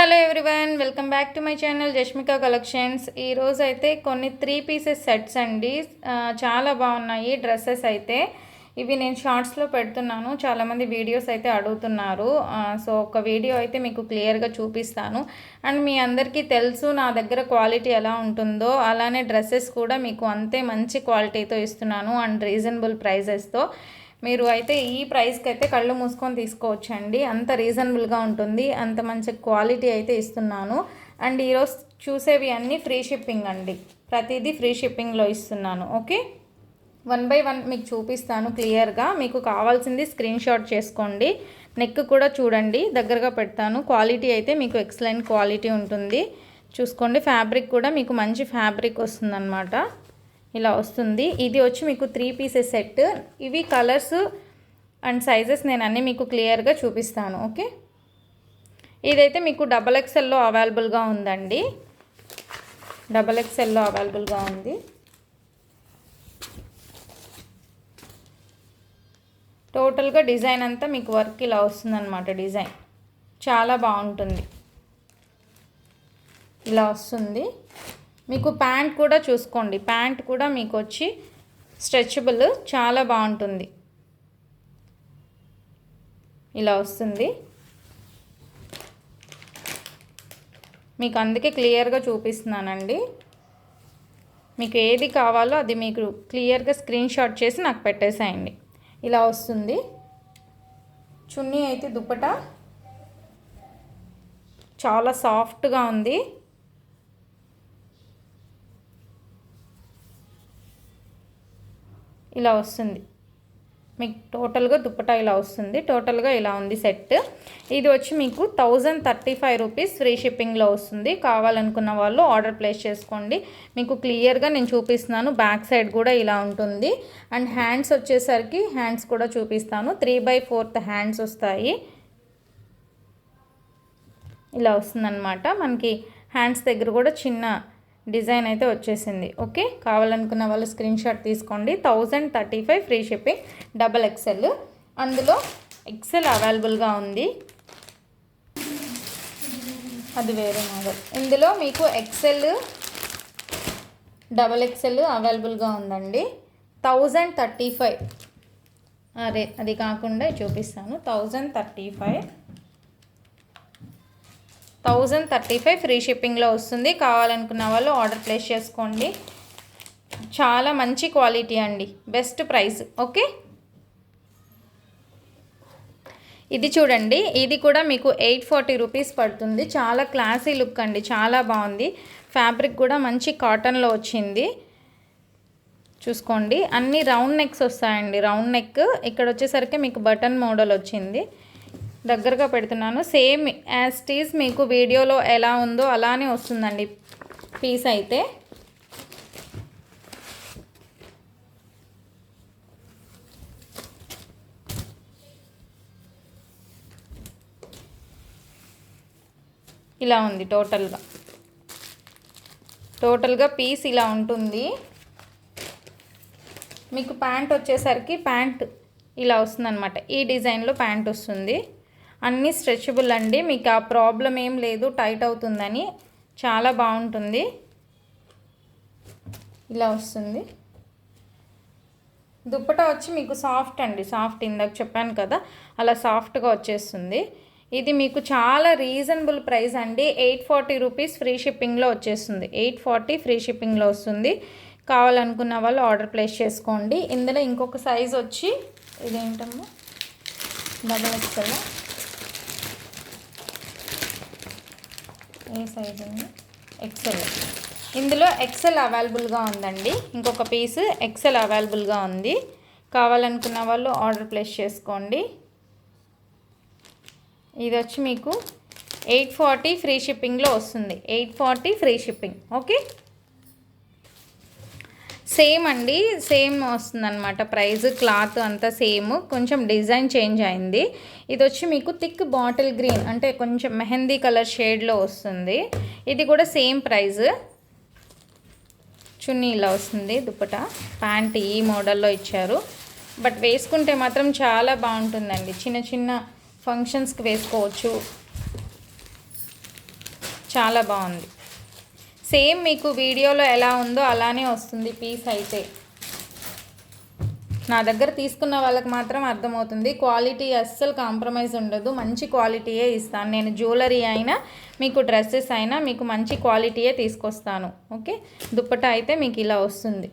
Hello everyone welcome back to my channel Jashmika collections. ఈరోజు అయితే కొన్ని త్రీ పీసెస్ సెట్స్ అండి. చాలా బాగున్నాయి డ్రెస్సెస్ అయితే. ఇవి నేను షార్ట్స్లో పెడుతున్నాను. చాలామంది వీడియోస్ అయితే అడుగుతున్నారు. సో ఒక వీడియో అయితే మీకు క్లియర్గా చూపిస్తాను. అండ్ మీ అందరికీ తెలుసు నా దగ్గర క్వాలిటీ ఎలా ఉంటుందో. అలానే డ్రెస్సెస్ కూడా మీకు అంతే మంచి క్వాలిటీతో ఇస్తున్నాను అండ్ రీజనబుల్ ప్రైజెస్తో. మీరు అయితే ఈ ప్రైస్కి అయితే కళ్ళు మూసుకొని తీసుకోవచ్చండి. అంత రీజనబుల్గా ఉంటుంది. అంత మంచి క్వాలిటీ అయితే ఇస్తున్నాను. అండ్ ఈరోజు చూసేవి అన్నీ ఫ్రీ షిప్పింగ్ అండి. ప్రతిదీ ఫ్రీ షిప్పింగ్లో ఇస్తున్నాను. ఓకే? వన్ బై వన్ మీకు చూపిస్తాను క్లియర్గా. మీకు కావాల్సింది స్క్రీన్ షాట్ చేసుకోండి. నెక్ కూడా చూడండి. దగ్గరగా పెడతాను. క్వాలిటీ అయితే మీకు ఎక్సలెంట్ క్వాలిటీ ఉంటుంది. చూసుకోండి. ఫ్యాబ్రిక్ కూడా మీకు మంచి ఫ్యాబ్రిక్ వస్తుందన్నమాట. ఇలా వస్తుంది. ఇది వచ్చి మీకు త్రీ పీసెస్ సెట్ ఇవి కలర్స్ అండ్ సైజెస్ నేను అన్నీ మీకు క్లియర్గా చూపిస్తాను. ఓకే ఇదైతే మీకు డబల్ ఎక్స్ఎల్లో అవైలబుల్గా ఉందండి. డబల్ ఎక్స్ఎల్లో అవైలబుల్గా ఉంది. టోటల్గా డిజైన్ అంతా మీకు వర్క్ ఇలా వస్తుందన్నమాట డిజైన్ చాలా బాగుంటుంది. ఇలా వస్తుంది. మీకు ప్యాంట్ కూడా చూసుకోండి. ప్యాంట్ కూడా మీకు వచ్చి స్ట్రెచబుల్ చాలా బాగుంటుంది. ఇలా వస్తుంది. మీకు అందుకే క్లియర్గా చూపిస్తున్నానండి. మీకు ఏది కావాలో అది మీకు క్లియర్గా స్క్రీన్ షాట్ చేసి నాకు పెట్టేసేయండి. ఇలా వస్తుంది. చున్నీ అయితే దుప్పట చాలా సాఫ్ట్గా ఉంది. ఇలా వస్తుంది. మీకు టోటల్గా దుప్పటా ఇలా వస్తుంది. టోటల్గా ఇలా ఉంది సెట్. ఇది వచ్చి మీకు thousand thirty five rupees free షిప్పింగ్లో వస్తుంది. కావాలనుకున్న వాళ్ళు ఆర్డర్ ప్లేస్ చేసుకోండి. మీకు క్లియర్గా నేను చూపిస్తున్నాను. బ్యాక్ సైడ్ కూడా ఇలా ఉంటుంది. అండ్ హ్యాండ్స్ వచ్చేసరికి హ్యాండ్స్ కూడా చూపిస్తాను. త్రీ బై ఫోర్త్ హ్యాండ్స్ వస్తాయి. ఇలా వస్తుందన్నమాట. మనకి హ్యాండ్స్ దగ్గర కూడా చిన్న డిజైన్ అయితే వచ్చేసింది. ఓకే? కావాలనుకున్న వాళ్ళు స్క్రీన్ షాట్ తీసుకోండి. Thousand thirty five free shipping double XL అందులో ఎక్సెల్ అవైలబుల్గా ఉంది. అది వేరే మోడల్. ఇందులో మీకు ఎక్సెల్ డబల్ ఎక్సెల్ అవైలబుల్గా ఉందండి. Thousand thirty five. అదే అది కాకుండా చూపిస్తాను. Thousand thirty five. Thousand thirty five free షిప్పింగ్లో వస్తుంది. కావాలనుకున్న వాళ్ళు ఆర్డర్ ప్లేస్ చేసుకోండి. చాలా మంచి క్వాలిటీ అండి. Best price. ఓకే? ఇది చూడండి. ఇది కూడా మీకు ఎయిట్ ఫార్టీ రూపీస్ పడుతుంది. చాలా క్లాసీ లుక్ అండి. చాలా బాగుంది. ఫ్యాబ్రిక్ కూడా మంచి కాటన్లో వచ్చింది. చూసుకోండి. అన్ని రౌండ్ నెక్స్ వస్తాయండి. Round neck. ఇక్కడ వచ్చేసరికి మీకు బటన్ మోడల్ వచ్చింది. దగ్గరగా పెడుతున్నాను. సేమ్ యాజ్ టీజ్ మీకు వీడియోలో ఎలా ఉందో అలానే వస్తుందండి పీస్ అయితే. ఇలా ఉంది టోటల్గా. టోటల్గా పీస్ ఇలా ఉంటుంది. మీకు ప్యాంట్ వచ్చేసరికి ప్యాంట్ ఇలా వస్తుందన్నమాట. ఈ డిజైన్లో ప్యాంట్ వస్తుంది. అన్నీ స్ట్రెచబుల్ అండి. మీకు ఆ ప్రాబ్లం ఏం లేదు టైట్ అవుతుందని. చాలా బాగుంటుంది. ఇలా వస్తుంది. దుప్పట వచ్చి మీకు సాఫ్ట్ అండి. సాఫ్ట్ ఇందాక చెప్పాను కదా అలా సాఫ్ట్గా వచ్చేస్తుంది. ఇది మీకు చాలా రీజనబుల్ ప్రైస్ అండి. ఎయిట్ ఫార్టీ రూపీస్ ఫ్రీ షిప్పింగ్లో వచ్చేస్తుంది. ఎయిట్ ఫార్టీ ఫ్రీ షిప్పింగ్లో వస్తుంది. కావాలనుకున్న వాళ్ళు ఆర్డర్ ప్లేస్ చేసుకోండి. ఇందులో ఇంకొక సైజ్ వచ్చి ఇదేంటమ్మా? డబల్ ఎక్స్ఎల్ ఏ సైజ్ ఉంది? ఎక్సెల్ ఇందులో ఎక్సెల్ అవైలబుల్గా ఉందండి. ఇంకొక పీస్ ఎక్సెల్ అవైలబుల్గా ఉంది. కావాలనుకున్న వాళ్ళు ఆర్డర్ ప్లేస్ చేసుకోండి. ఇది వచ్చి మీకు ఎయిట్ ఫార్టీ ఫ్రీ షిప్పింగ్లో వస్తుంది. Eight forty free shipping okay same అండి సేమ్ వస్తుందన్నమాట. ప్రైస్ క్లాత్ అంతా సేమ్. కొంచెం డిజైన్ చేంజ్ అయింది. ఇది వచ్చి మీకు థిక్ బాటిల్ గ్రీన్ అంటే కొంచెం మెహందీ కలర్ షేడ్లో వస్తుంది. ఇది కూడా సేమ్ ప్రైస్. చున్నీ ఇలా వస్తుంది దుప్పట. ప్యాంట్ ఈ మోడల్లో ఇచ్చారు. బట్ వేసుకుంటే మాత్రం చాలా బాగుంటుందండి. చిన్న చిన్న ఫంక్షన్స్కి వేసుకోవచ్చు. చాలా బాగుంది. సేమ్ మీకు వీడియోలో ఎలా ఉందో అలానే వస్తుంది పీస్ అయితే. నా దగ్గర తీసుకున్న వాళ్ళకి మాత్రం అర్థమవుతుంది. క్వాలిటీ అస్సలు కాంప్రమైజ్ ఉండదు. మంచి క్వాలిటీయే ఇస్తాను. నేను జ్యువెలరీ అయినా మీకు డ్రెస్సెస్ అయినా మీకు మంచి క్వాలిటీయే తీసుకొస్తాను. ఓకే దుప్పట అయితే మీకు ఇలా వస్తుంది.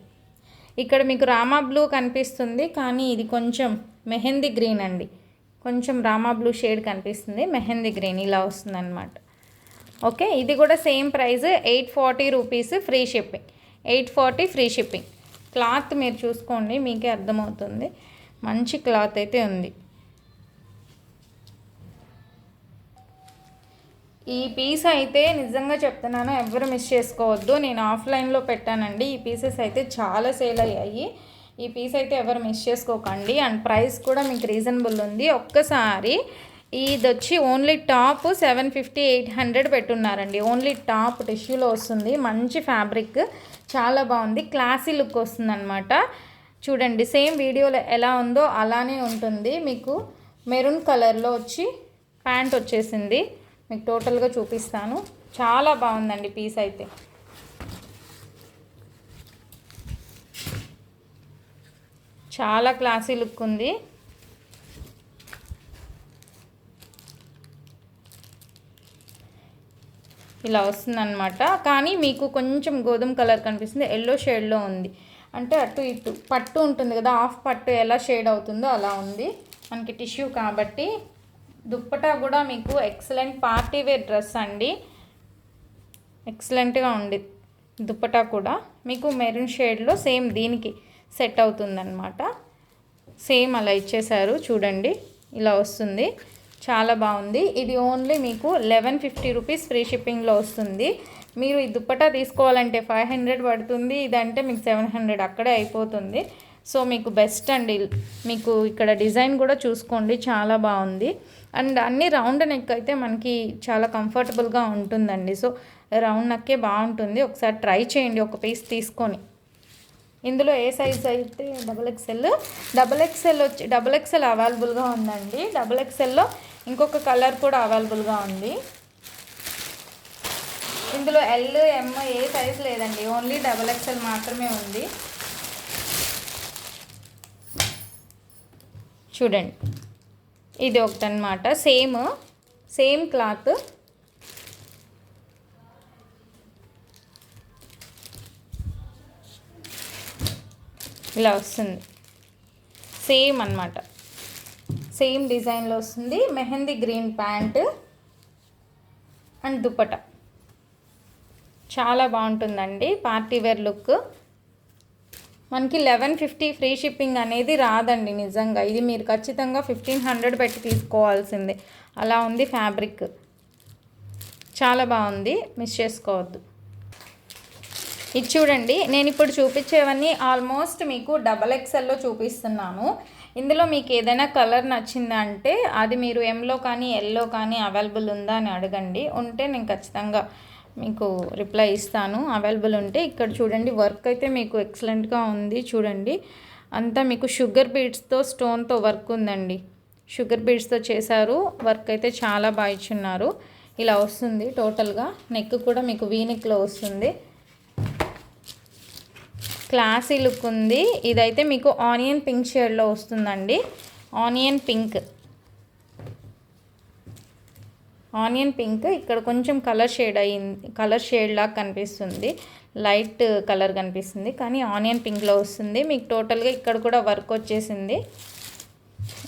ఇక్కడ మీకు రామా బ్లూ కనిపిస్తుంది కానీ ఇది కొంచెం మెహందీ గ్రీన్ అండి. కొంచెం రామా బ్లూ షేడ్ కనిపిస్తుంది. మెహందీ గ్రీన్ ఇలా వస్తుందన్నమాట. ఓకే ఇది కూడా same price eight forty rupees free shipping. Eight forty free shipping. Cloth మీరు చూసుకోండి మీకే అర్థమవుతుంది. మంచి క్లాత్ అయితే ఉంది. ఈ పీస్ అయితే నిజంగా చెప్తున్నాను ఎవరు మిస్ చేసుకోవద్దు. నేను ఆఫ్లైన్లో పెట్టానండి. ఈ పీసెస్ అయితే చాలా సేల్ అయ్యాయి. ఈ పీస్ అయితే ఎవరు మిస్ చేసుకోకండి. అండ్ ప్రైస్ కూడా మీకు రీజనబుల్ ఉంది. ఒక్కసారి ఇది వచ్చి only top seven fifty eight hundred పెట్టున్నారండి. Only top టిష్యూలో వస్తుంది. మంచి ఫ్యాబ్రిక్. చాలా బాగుంది. క్లాసీ లుక్ వస్తుందన్నమాట. చూడండి సేమ్ వీడియోలో ఎలా ఉందో అలానే ఉంటుంది. మీకు మెరూన్ కలర్లో వచ్చి ప్యాంట్ వచ్చేసింది. మీకు టోటల్గా చూపిస్తాను. చాలా బాగుందండి పీస్ అయితే. చాలా క్లాసీ లుక్ ఉంది. ఇలా వస్తుందన్నమాట. కానీ మీకు కొంచెం గోధుమ కలర్ కనిపిస్తుంది. ఎల్లో షేడ్లో ఉంది. అంటే అటు ఇటు పట్టు ఉంటుంది కదా ఆఫ్ పట్టు ఎలా షేడ్ అవుతుందో అలా ఉంది. మనకి టిష్యూ కాబట్టి దుప్పటా కూడా మీకు ఎక్సలెంట్ పార్టీ వేర్ డ్రెస్ అండి. ఎక్సలెంట్గా ఉంది దుప్పటా కూడా. మీకు మెరూన్ షేడ్లో సేమ్ దీనికి సెట్ అవుతుందన్నమాట. సేమ్ అలా ఇచ్చేశారు చూడండి ఇలా వస్తుంది. చాలా బాగుంది. ఇది ఓన్లీ మీకు లెవెన్ ఫిఫ్టీ రూపీస్ ఫ్రీ షిప్పింగ్లో వస్తుంది. మీరు ఈ దుప్పటా తీసుకోవాలంటే ఫైవ్ హండ్రెడ్ పడుతుంది. ఇదంటే మీకు సెవెన్ హండ్రెడ్ అక్కడే అయిపోతుంది. సో మీకు బెస్ట్ అండి. మీకు ఇక్కడ డిజైన్ కూడా చూసుకోండి. చాలా బాగుంది. అండ్ అన్ని రౌండ్ నెక్ అయితే మనకి చాలా కంఫర్టబుల్గా ఉంటుందండి. సో రౌండ్ నెక్కే బాగుంటుంది. ఒకసారి ట్రై చేయండి. ఒక పీస్ తీసుకొని. ఇందులో ఏ సైజ్ అయితే డబుల్ ఎక్స్ఎల్? డబుల్ ఎక్స్ఎల్ వచ్చి డబుల్ ఎక్స్ఎల్ అవైలబుల్గా ఉందండి. డబుల్ ఎక్స్ఎల్లో ఇంకొక కలర్ కూడా అవైలబుల్గా ఉంది. ఇందులో ఎల్ ఎమ్ ఏ సైజ్ లేదండి. ఓన్లీ డబల్ ఎక్స్ఎల్ మాత్రమే ఉంది. చూడండి. ఇది ఒకటి అనమాట సేమ్ సేమ్ క్లాత్ ఇలా వస్తుంది. సేమ్ అనమాట సేమ్ డిజైన్లో వస్తుంది. Mehndi green pant and dupatta చాలా బాగుంటుందండి పార్టీ వేర్ లుక్. మనకి లెవెన్ ఫిఫ్టీ ఫ్రీ షిప్పింగ్ అనేది రాదండి నిజంగా. ఇది మీరు ఖచ్చితంగా ఫిఫ్టీన్ హండ్రెడ్ పెట్టి తీసుకోవాల్సిందే. అలా ఉంది ఫ్యాబ్రిక్. చాలా బాగుంది. మిస్ చేసుకోవద్దు. ఇది చూడండి. నేను ఇప్పుడు చూపించేవన్నీ ఆల్మోస్ట్ మీకు డబల్ ఎక్స్ఎల్లో చూపిస్తున్నాను. ఇందులో మీకు ఏదైనా కలర్ నచ్చిందంటే అది మీరు ఎంలో కానీ ఎల్లో కానీ అవైలబుల్ ఉందా అని అడగండి. ఉంటే నేను ఖచ్చితంగా మీకు రిప్లై ఇస్తాను. అవైలబుల్ ఉంటే ఇక్కడ చూడండి వర్క్ అయితే మీకు ఎక్సలెంట్గా ఉంది చూడండి. అంతా మీకు షుగర్ బీడ్స్తో స్టోన్తో వర్క్ ఉందండి. షుగర్ బీడ్స్తో చేశారు. వర్క్ అయితే చాలా బాగా ఇచ్చున్నారు. ఇలా వస్తుంది టోటల్గా. నెక్ కూడా మీకు వీ నెక్లో వస్తుంది. క్లాసీ లుక్ ఉంది. ఇదైతే మీకు ఆనియన్ పింక్ షేడ్లో వస్తుందండి. Onion pink. Onion pink. ఇక్కడ కొంచెం కలర్ షేడ్ అయింది కలర్ షేడ్ లాగా కనిపిస్తుంది. లైట్ కలర్ కనిపిస్తుంది. కానీ ఆనియన్ పింక్లో వస్తుంది. మీకు టోటల్గా ఇక్కడ కూడా వర్క్ వచ్చేసింది.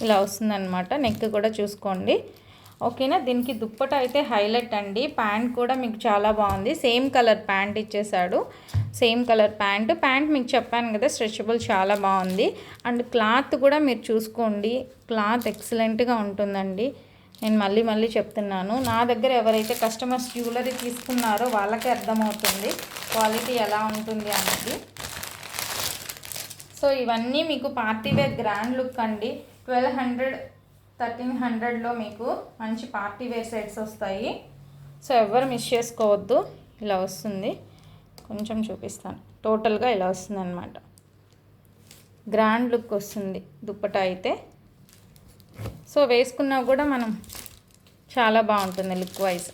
ఇలా వస్తుందన్నమాట. నెక్ కూడా చూసుకోండి. ఓకేనా? దీనికి దుప్పట అయితే హైలైట్ అండి. ప్యాంట్ కూడా మీకు చాలా బాగుంది. సేమ్ కలర్ ప్యాంట్ ఇచ్చేసాడు. Same colour pant. ప్యాంట్ మీకు చెప్పాను కదా స్ట్రెచబుల్ చాలా బాగుంది. అండ్ క్లాత్ కూడా మీరు చూసుకోండి. క్లాత్ ఎక్సలెంట్గా ఉంటుందండి. నేను మళ్ళీ మళ్ళీ చెప్తున్నాను. నా దగ్గర ఎవరైతే కస్టమర్స్ జ్యువెలరీ తీసుకున్నారో వాళ్ళకే అర్థమవుతుంది క్వాలిటీ ఎలా ఉంటుంది అనేది. సో ఇవన్నీ మీకు పార్టీ వేర్ గ్రాండ్ లుక్ అండి. ట్వెల్వ్ హండ్రెడ్ థర్టీన్ హండ్రెడ్లో మీకు మంచి పార్టీ వేర్ సెట్స్ వస్తాయి. సో ఎవరు మిస్ చేసుకోవద్దు ఇలా వస్తుంది. కొంచెం చూపిస్తాను. టోటల్గా ఇలా వస్తుంది అనమాట గ్రాండ్ లుక్ వస్తుంది దుప్పట అయితే. సో వేసుకున్నా కూడా మనం చాలా బాగుంటుంది లుక్ వైజ్.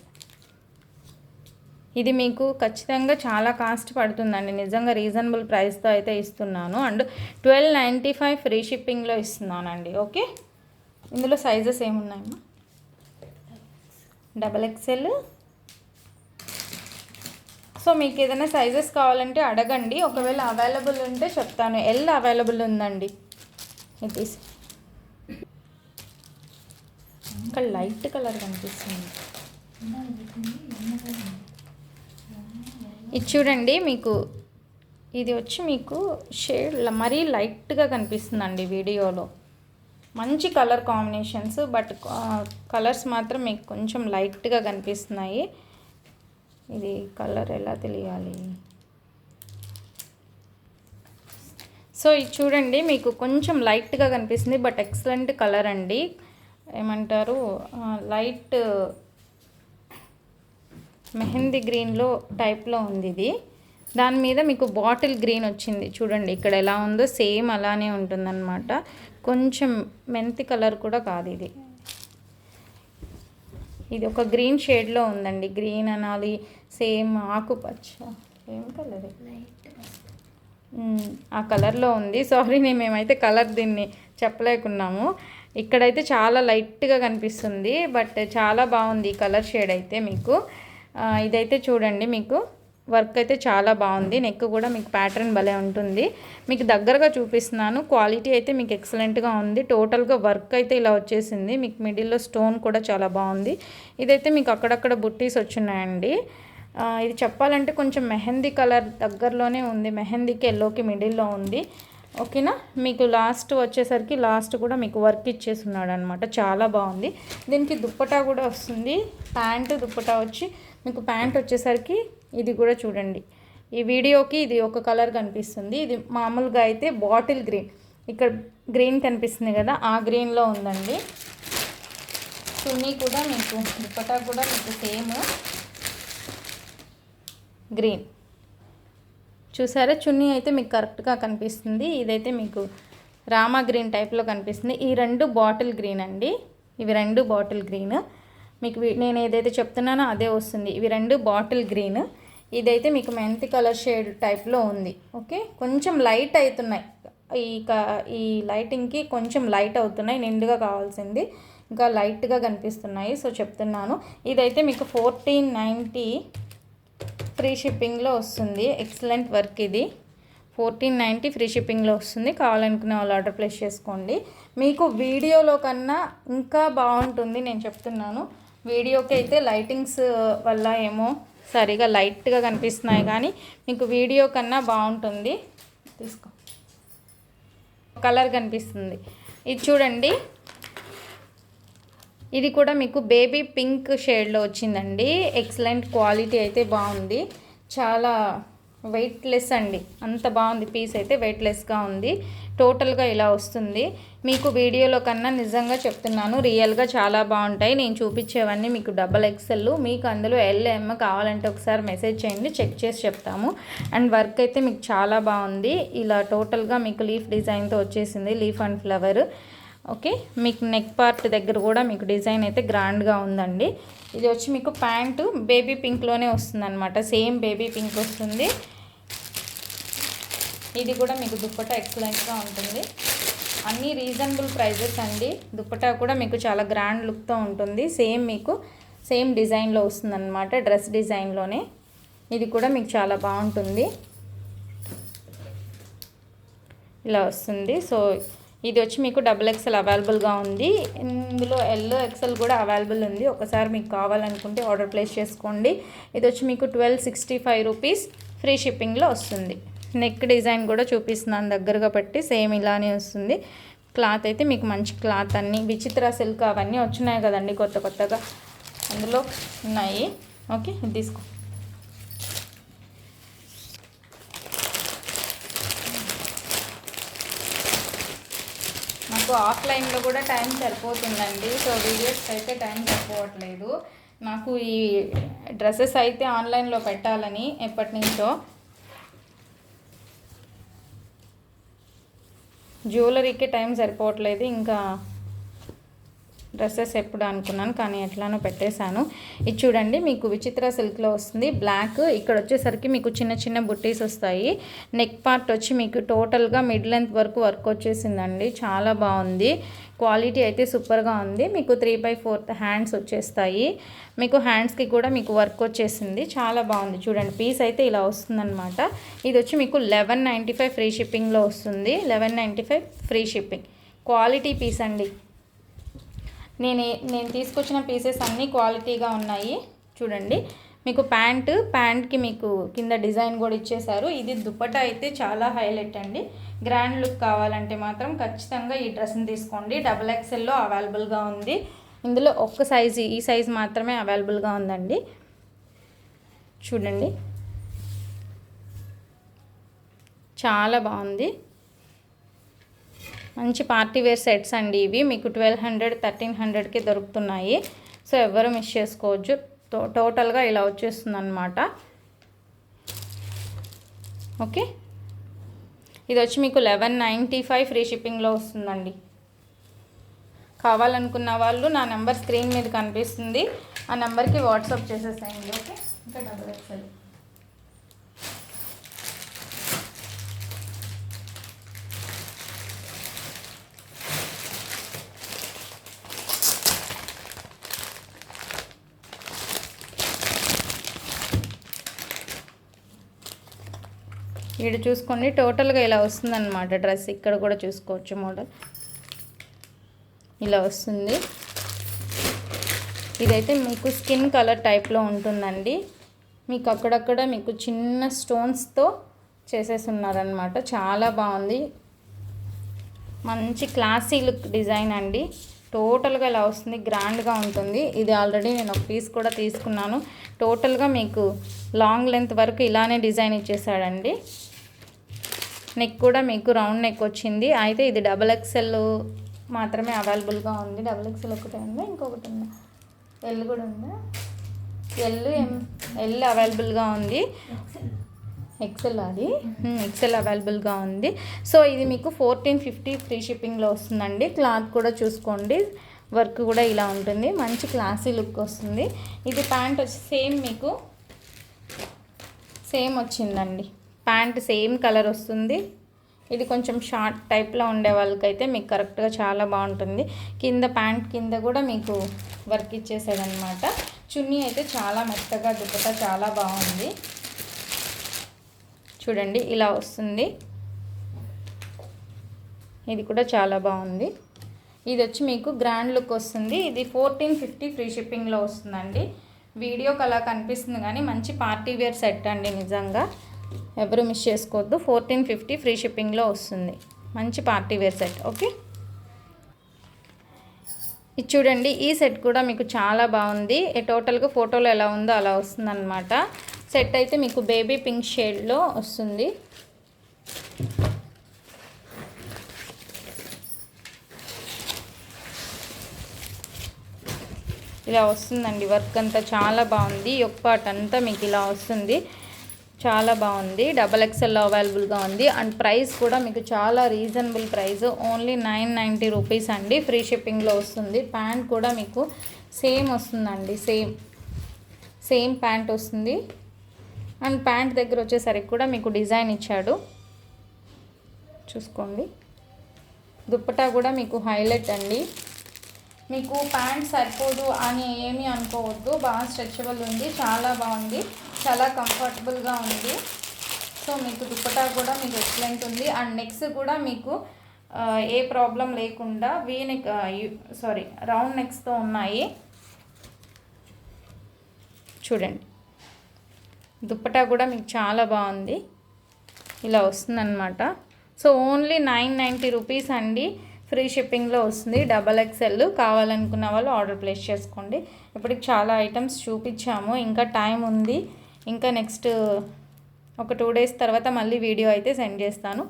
ఇది మీకు ఖచ్చితంగా చాలా కాస్ట్ పడుతుందండి. నిజంగా రీజనబుల్ ప్రైస్తో అయితే ఇస్తున్నాను. And twelve ninety five free షిప్పింగ్లో ఇస్తున్నానండి. ఓకే? ఇందులో సైజెస్ ఏమున్నాయమ్మా డబల్ ఎక్సెల్ సో మీకు ఏదైనా సైజెస్ కావాలంటే అడగండి. ఒకవేళ అవైలబుల్ ఉంటే చెప్తాను. ఎల్ అవైలబుల్ ఉందండి. ఇది ఇంకా లైట్ కలర్ కనిపిస్తుంది. ఇది చూడండి మీకు ఇది వచ్చి మీకు షేడ్ మరీ లైట్గా కనిపిస్తుందండి వీడియోలో. మంచి కలర్ కాంబినేషన్స్ బట్ కలర్స్ మాత్రం మీకు కొంచెం లైట్గా కనిపిస్తున్నాయి. ఇది కలర్ ఎలా తెలియాలి? సో ఇది చూడండి మీకు కొంచెం లైట్గా కనిపిస్తుంది బట్ ఎక్సలెంట్ కలర్ అండి. ఏమంటారు? లైట్ మెహందీ గ్రీన్లో టైప్లో ఉంది ఇది. దాని మీద మీకు బాటిల్ గ్రీన్ వచ్చింది. చూడండి ఇక్కడ ఎలా ఉందో సేమ్ అలానే ఉంటుందన్నమాట. కొంచెం మెంతి కలర్ కూడా కాదు ఇది. ఇది ఒక గ్రీన్ షేడ్లో ఉందండి. గ్రీన్ అనాలి సేమ్ ఆకుపచ్చ. ఏం కలర్ ఆ కలర్లో ఉంది. సారీ నేను మేమైతే కలర్ దీన్ని చెప్పలేకున్నాము. ఇక్కడైతే చాలా లైట్గా కనిపిస్తుంది బట్ చాలా బాగుంది ఈ కలర్ షేడ్ అయితే మీకు. ఇదైతే చూడండి మీకు. వర్క్ అయితే చాలా బాగుంది. నెక్ కూడా మీకు ప్యాటర్న్ భలే ఉంటుంది. మీకు దగ్గరగా చూపిస్తున్నాను. క్వాలిటీ అయితే మీకు ఎక్సలెంట్గా ఉంది. టోటల్గా వర్క్ అయితే ఇలా వచ్చేసింది. మీకు మిడిల్లో స్టోన్ కూడా చాలా బాగుంది. ఇదైతే మీకు అక్కడక్కడ బుట్టీస్ వచ్చినాయండి. ఇది చెప్పాలంటే కొంచెం మెహందీ కలర్ దగ్గరలోనే ఉంది. మెహందీకి ఎల్లోకి మిడిల్లో ఉంది. ఓకేనా? మీకు లాస్ట్ వచ్చేసరికి లాస్ట్ కూడా మీకు వర్క్ ఇచ్చేస్తున్నాడు అనమాట చాలా బాగుంది. దీనికి దుప్పటా కూడా వస్తుంది. ప్యాంటు దుప్పటా వచ్చి మీకు ప్యాంట్ వచ్చేసరికి ఇది కూడా చూడండి. ఈ వీడియోకి ఇది ఒక కలర్ కనిపిస్తుంది. ఇది మామూలుగా అయితే బాటిల్ గ్రీన్. ఇక్కడ గ్రీన్ కనిపిస్తుంది కదా ఆ గ్రీన్లో ఉందండి. చున్నీ కూడా మీకు దుప్పటా కూడా మీకు సేమ్ గ్రీన్. చూసారా? చున్నీ అయితే మీకు కరెక్ట్గా కనిపిస్తుంది. ఇదైతే మీకు రామా గ్రీన్ టైప్లో కనిపిస్తుంది. ఈ రెండు బాటిల్ గ్రీన్ అండి. ఇవి రెండు బాటిల్ గ్రీన్. మీకు నేను ఏదైతే చెప్తున్నానో అదే వస్తుంది. ఇవి రెండు బాటిల్ గ్రీన్. ఇదైతే మీకు మెంతి కలర్ షేడ్ టైప్లో ఉంది. ఓకే? కొంచెం లైట్ అవుతున్నాయి ఈ ఈ లైటింగ్కి కొంచెం లైట్ అవుతున్నాయి. నిండుగా కావాల్సింది. ఇంకా లైట్గా కనిపిస్తున్నాయి. సో చెప్తున్నాను. ఇదైతే మీకు ఫోర్టీన్ నైంటీ ఫ్రీ షిప్పింగ్లో వస్తుంది. ఎక్సలెంట్ వర్క్ ఇది. ఫోర్టీన్ నైంటీ ఫ్రీ షిప్పింగ్లో వస్తుంది. కావాలనుకునే వాళ్ళు ఆర్డర్ ప్లేస్ చేసుకోండి. మీకు వీడియోలో కన్నా ఇంకా బాగుంటుంది నేను చెప్తున్నాను. వీడియోకి అయితే లైటింగ్స్ వల్ల ఏమో సరిగా లైట్గా కనిపిస్తున్నాయి కానీ మీకు వీడియో కన్నా బాగుంటుంది. తీసుకో. కలర్ కనిపిస్తుంది. ఇది చూడండి. ఇది కూడా మీకు బేబీ పింక్ షేడ్లో వచ్చిందండి. ఎక్సలెంట్ క్వాలిటీ అయితే బాగుంది. చాలా వెయిట్లెస్ అండి. అంత బాగుంది. పీస్ అయితే వెయిట్లెస్గా ఉంది. టోటల్గా ఇలా వస్తుంది. మీకు వీడియోలో కన్నా నిజంగా చెప్తున్నాను రియల్గా చాలా బాగుంటాయి. నేను చూపించేవన్నీ మీకు డబల్ ఎక్సెల్ మీకు అందులో ఎల్ఎం కావాలంటే ఒకసారి మెసేజ్ చేయండి చెక్ చేసి చెప్తాము. అండ్ వర్క్ అయితే మీకు చాలా బాగుంది. ఇలా టోటల్గా మీకు లీఫ్ డిజైన్తో వచ్చేసింది లీఫ్ అండ్ ఫ్లవర్ ఓకే? మీకు నెక్ పార్ట్ దగ్గర కూడా మీకు డిజైన్ అయితే గ్రాండ్గా ఉందండి. ఇది వచ్చి మీకు ప్యాంటు బేబీ పింక్లోనే వస్తుందన్నమాట. సేమ్ బేబీ పింక్ వస్తుంది. ఇది కూడా మీకు దుప్పట ఎక్సలెంట్గా ఉంటుంది. అన్నీ రీజనబుల్ ప్రైజెస్ అండి. దుప్పటా కూడా మీకు చాలా గ్రాండ్ లుక్తో ఉంటుంది. సేమ్ మీకు సేమ్ డిజైన్లో వస్తుందన్నమాట డ్రెస్ డిజైన్లోనే ఇది కూడా మీకు చాలా బాగుంటుంది. ఇలా వస్తుంది. సో ఇది వచ్చి మీకు డబుల్ ఎక్సెల్ అవైలబుల్గా ఉంది. ఇందులో ఎల్లో ఎక్సెల్ కూడా అవైలబుల్ ఉంది. ఒకసారి మీకు కావాలనుకుంటే ఆర్డర్ ప్లేస్ చేసుకోండి. ఇది వచ్చి మీకు twelve sixty five rupees free షిప్పింగ్లో వస్తుంది. నెక్ డిజైన్ కూడా చూపిస్తున్నాను దగ్గరగా పెట్టి సేమ్ ఇలానే వస్తుంది. క్లాత్ అయితే మీకు మంచి క్లాత్ అన్నీ విచిత్ర సిల్క్ అవన్నీ వచ్చినాయి కదండి కొత్త కొత్తగా. అందులో ఉన్నాయి. ఓకే తీసుకో. నాకు ఆఫ్లైన్లో కూడా టైం సరిపోతుందండి. సో వీడియోస్కి అయితే టైం సరిపోవట్లేదు. నాకు ఈ డ్రెస్సెస్ అయితే ఆన్లైన్లో పెట్టాలని ఎప్పటి నుంచో. జ్యువెలరీకి టైం సరిపోవట్లేదు. ఇంకా డ్రెస్సెస్ ఎప్పుడు అనుకున్నాను కానీ ఎట్లానో పెట్టేశాను. ఇది చూడండి మీకు విచిత్ర సిల్క్లో వస్తుంది. బ్లాక్ ఇక్కడ వచ్చేసరికి మీకు చిన్న చిన్న బుట్టీస్ వస్తాయి. నెక్ పార్ట్ వచ్చి మీకు టోటల్గా మిడ్ లెంత్ వరకు వర్క్ వచ్చేసిందండి. చాలా బాగుంది. క్వాలిటీ అయితే సూపర్గా ఉంది. మీకు త్రీ బై ఫోర్త్ హ్యాండ్స్ వచ్చేస్తాయి. మీకు హ్యాండ్స్కి కూడా మీకు వర్క్ వచ్చేసింది. చాలా బాగుంది. చూడండి పీస్ అయితే ఇలా వస్తుందన్నమాట. ఇది వచ్చి మీకు లెవెన్ నైంటీ ఫైవ్ ఫ్రీ షిప్పింగ్లో వస్తుంది. Eleven ninety five free shipping. Quality piece అండి. నేను నేను తీసుకొచ్చిన పీసెస్ అన్నీ క్వాలిటీగా ఉన్నాయి. చూడండి. మీకు ప్యాంటు ప్యాంట్కి మీకు కింద డిజైన్ కూడా ఇచ్చేశారు. ఇది దుప్పటా అయితే చాలా హైలైట్ అండి. గ్రాండ్ లుక్ కావాలంటే మాత్రం ఖచ్చితంగా ఈ డ్రెస్ని తీసుకోండి. డబుల్ ఎక్సెల్లో అవైలబుల్గా ఉంది. ఇందులో ఒక్క సైజు ఈ సైజు మాత్రమే అవైలబుల్గా ఉందండి. చూడండి. చాలా బాగుంది. మంచి పార్టీ వేర్ సెట్స్ అండి ఇవి. మీకు ట్వెల్వ్ హండ్రెడ్ థర్టీన్ హండ్రెడ్కి దొరుకుతున్నాయి. సో ఎవరు మిస్ చేసుకోవచ్చు టో టోటల్గా ఇలా వచ్చేస్తుంది అనమాట ఓకే? ఇది వచ్చి మీకు లెవెన్ నైంటీ ఫైవ్ ఫ్రీ షిప్పింగ్లో వస్తుందండి. కావాలనుకున్న వాళ్ళు నా నెంబర్ స్క్రీన్ మీద కనిపిస్తుంది. ఆ నెంబర్కి వాట్సాప్ చేసేసేయండి ఓకే? ఇంకా డబుల్ ఇక్కడ చూసుకోండి. టోటల్గా ఇలా వస్తుందన్నమాట డ్రెస్. ఇక్కడ కూడా చూసుకోవచ్చు మోడల్. ఇలా వస్తుంది. ఇదైతే మీకు స్కిన్ కలర్ టైప్లో ఉంటుందండి. మీకు అక్కడక్కడ మీకు చిన్న స్టోన్స్తో చేసేసున్నారనమాట చాలా బాగుంది. మంచి క్లాసీ లుక్ డిజైన్ అండి. టోటల్గా ఇలా వస్తుంది. గ్రాండ్గా ఉంటుంది. ఇది ఆల్రెడీ నేను ఒక పీస్ కూడా తీసుకున్నాను. టోటల్గా మీకు లాంగ్ లెంత్ వరకు ఇలానే డిజైన్ ఇచ్చేసాడండి. నెక్ కూడా మీకు రౌండ్ నెక్ వచ్చింది. అయితే ఇది డబల్ ఎక్సెల్ మాత్రమే అవైలబుల్గా ఉంది. డబల్ ఎక్సెల్ ఒకటే ఉందా? ఇంకొకటి ఉందా? ఎల్ కూడా ఉందా? ఎల్ ఎం ఎల్ అవైలబుల్గా ఉంది. ఎక్సెల్ అది. ఎక్సెల్ అవైలబుల్గా ఉంది. సో ఇది మీకు ఫోర్టీన్ ఫిఫ్టీ ఫ్రీ షిప్పింగ్లో వస్తుందండి. క్లాత్ కూడా చూసుకోండి. వర్క్ కూడా ఇలా ఉంటుంది. మంచి క్లాసీ లుక్ వస్తుంది. ఇది ప్యాంట్ వచ్చి సేమ్ మీకు సేమ్ వచ్చిందండి. ప్యాంట్ సేమ్ కలర్ వస్తుంది. ఇది కొంచెం షార్ట్ టైప్లో ఉండే వాళ్ళకైతే మీకు కరెక్ట్గా చాలా బాగుంటుంది. కింద ప్యాంట్ కింద కూడా మీకు వర్క్ ఇచ్చేసేదనమాట చున్నీ అయితే చాలా మెత్తగా దుప్పట చాలా బాగుంది. చూడండి ఇలా వస్తుంది. ఇది కూడా చాలా బాగుంది. ఇది వచ్చి మీకు గ్రాండ్ లుక్ వస్తుంది. ఇది ఫోర్టీన్ ఫిఫ్టీ ఫ్రీ షిప్పింగ్లో వస్తుందండి. వీడియోకి అలా కనిపిస్తుంది కానీ మంచి పార్టీ వేర్ సెట్ అండి నిజంగా. ఎవరు మిస్ చేసుకోవద్దు. ఫోర్టీన్ ఫిఫ్టీ ఫ్రీ షిప్పింగ్లో వస్తుంది. మంచి పార్టీ వేర్ సెట్ ఓకే ఇది చూడండి ఈ సెట్ కూడా మీకు చాలా బాగుంది. టోటల్గా ఫోటోలో ఎలా ఉందో అలా వస్తుందన్నమాట. సెట్ అయితే మీకు బేబీ పింక్ షేడ్లో వస్తుంది. ఇలా వస్తుందండి వర్క్ అంతా చాలా బాగుంది. యొక్క పార్ట్ అంతా మీకు ఇలా వస్తుంది. చాలా బాగుంది. డబల్ ఎక్స్ఎల్ అవైలబుల్గా ఉంది. అండ్ ప్రైస్ కూడా మీకు చాలా reasonable price only nine ninety rupees అండి. ఫ్రీ షిప్పింగ్లో వస్తుంది. ప్యాంట్ కూడా మీకు సేమ్ వస్తుందండి. సేమ్ సేమ్ ప్యాంట్ వస్తుంది. అండ్ ప్యాంట్ దగ్గర వచ్చేసరికి కూడా మీకు డిజైన్ ఇచ్చాడు. చూసుకోండి. దుప్పటా కూడా మీకు హైలైట్ అండి. మీకు ప్యాంట్ సరిపోదు అని ఏమీ అనుకోవద్దు. బాగా స్ట్రెచబుల్ ఉంది. చాలా బాగుంది. చాలా కంఫర్టబుల్గా ఉంది. సో మీకు దుప్పటా కూడా మీకు ఎక్సలెంట్ ఉంది. అండ్ నెక్స్ట్ కూడా మీకు ఏ ప్రాబ్లం లేకుండా వీ నెక్ సారీ రౌండ్ నెక్స్తో ఉన్నాయి. చూడండి. దుప్పటా కూడా మీకు చాలా బాగుంది. ఇలా వస్తుందన్నమాట. So only nine ninety rupees అండి. ఫ్రీ షిప్పింగ్లో వస్తుంది. డబల్ ఎక్స్ఎల్ కావాలనుకున్న వాళ్ళు ఆర్డర్ ప్లేస్ చేసుకోండి. ఇప్పటికి చాలా ఐటమ్స్ చూపించాము. ఇంకా టైం ఉంది. ఇంకా నెక్స్ట్ ఒక టూ డేస్ తర్వాత మళ్ళీ వీడియో అయితే సెండ్ చేస్తాను.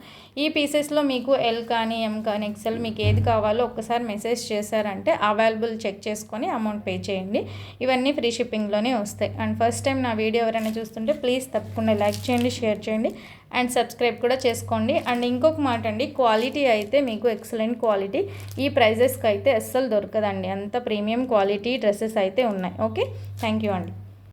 ఈ పీసెస్లో మీకు ఎల్ కానీ ఎం కానీ ఎక్సెల్ మీకు ఏది కావాలో ఒక్కసారి మెసేజ్ చేశారంటే అవైలబుల్ చెక్ చేసుకొని అమౌంట్ పే చేయండి. ఇవన్నీ ఫ్రీ షిప్పింగ్లోనే వస్తాయి. అండ్ ఫస్ట్ టైం నా వీడియో ఎవరైనా చూస్తుంటే ప్లీజ్ తప్పకుండా లైక్ చేయండి షేర్ చేయండి. అండ్ సబ్స్క్రైబ్ కూడా చేసుకోండి. అండ్ ఇంకొక మాట అండి క్వాలిటీ అయితే మీకు ఎక్సలెంట్ క్వాలిటీ. ఈ ప్రైజెస్కి అయితే అస్సలు దొరకదండి. అంత ప్రీమియం క్వాలిటీ డ్రెస్సెస్ అయితే ఉన్నాయి. ఓకే? థ్యాంక్ యూ అండి.